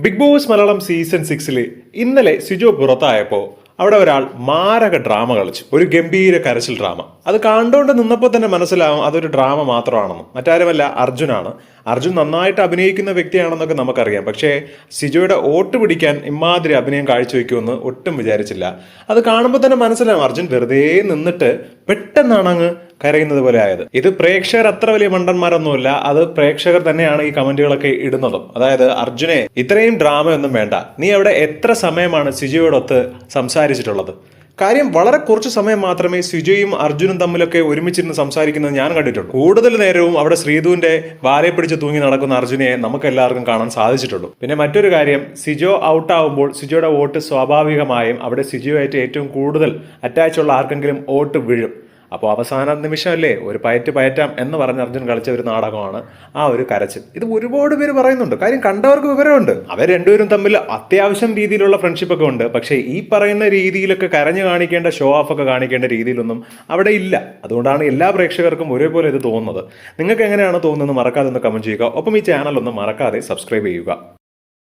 Big boss Malayalam season സിക്സിൽ ഇന്നലെ സിജോ പുറത്തായപ്പോൾ അവിടെ ഒരാൾ മാരക ഡ്രാമ കളിച്ചു. ഒരു ഗംഭീര കരച്ചിൽ ഡ്രാമ. അത് കണ്ടുകൊണ്ട് നിന്നപ്പോൾ തന്നെ മനസ്സിലാവും അതൊരു ഡ്രാമ മാത്രമാണെന്ന്. മറ്റാരുമല്ല അർജുനാണ്. അർജുൻ നന്നായിട്ട് അഭിനയിക്കുന്ന വ്യക്തിയാണെന്നൊക്കെ നമുക്കറിയാം. പക്ഷേ സിജോയുടെ ഓട്ട് പിടിക്കാൻ ഇമാതിരി അഭിനയം കാഴ്ചവെക്കുമെന്ന് ഒട്ടും വിചാരിച്ചില്ല. അത് കാണുമ്പോൾ തന്നെ മനസ്സിലാവും അർജുൻ വെറുതെ നിന്നിട്ട് പെട്ടെന്നാണ് അങ്ങ് കരയുന്നത് പോലെ ആയത്. ഇത് പ്രേക്ഷകർ അത്ര വലിയ മണ്ടന്മാരൊന്നുമില്ല അത് പ്രേക്ഷകർ തന്നെയാണ് ഈ കമന്റുകളൊക്കെ ഇടുന്നതും. അതായത് അർജുനെ ഇത്രയും ഡ്രാമയൊന്നും വേണ്ട. നീ അവിടെ എത്ര സമയമാണ് സിജുവോടൊത്ത് സംസാരിച്ചിട്ടുള്ളത്? കാര്യം വളരെ കുറച്ച് സമയം മാത്രമേ സിജുയും അർജുനും തമ്മിലൊക്കെ ഒരുമിച്ചിരുന്ന് സംസാരിക്കുന്നത് ഞാൻ കണ്ടിട്ടുള്ളൂ. കൂടുതൽ നേരവും അവിടെ ശ്രീധുവിന്റെ വാലെ പിടിച്ച് തൂങ്ങി നടക്കുന്ന അർജുനെ നമുക്ക് എല്ലാവർക്കും കാണാൻ സാധിച്ചിട്ടുള്ളൂ. പിന്നെ മറ്റൊരു കാര്യം സിജോ ഔട്ട് ആവുമ്പോൾ സിജോയുടെ വോട്ട് സ്വാഭാവികമായും അവിടെ സിജോയായിട്ട് ഏറ്റവും കൂടുതൽ അറ്റാച്ച് ഉള്ള ആർക്കെങ്കിലും വോട്ട് വീഴും. അപ്പോൾ അവസാന നിമിഷമല്ലേ? ഒരു പയറ്റ് പയറ്റാം എന്ന് പറഞ്ഞ് അർജുൻ കളിച്ച ഒരു നാടകമാണ് ആ ഒരു കരച്ചിൽ. ഇത് ഒരുപാട് പേര് പറയുന്നുണ്ട്. കാര്യം കണ്ടവർക്ക് വിവരമുണ്ട്. അവർ രണ്ടുപേരും തമ്മിൽ അത്യാവശ്യം രീതിയിലുള്ള ഫ്രണ്ട്ഷിപ്പൊക്കെ ഉണ്ട്. പക്ഷേ ഈ പറയുന്ന രീതിയിലൊക്കെ കരഞ്ഞു കാണിക്കേണ്ട ഷോ ഓഫ് ഒക്കെ കാണിക്കേണ്ട രീതിയിലൊന്നും അവിടെ ഇല്ല. അതുകൊണ്ടാണ് എല്ലാ പ്രേക്ഷകർക്കും ഒരേപോലെ ഇത് തോന്നുന്നത്. നിങ്ങൾക്ക് എങ്ങനെയാണ് തോന്നുന്നത് മറക്കാതെ ഒന്ന് കമന്റ് ചെയ്യുക. ഒപ്പം ഈ ചാനൽ ഒന്ന് മറക്കാതെ സബ്സ്ക്രൈബ് ചെയ്യുക.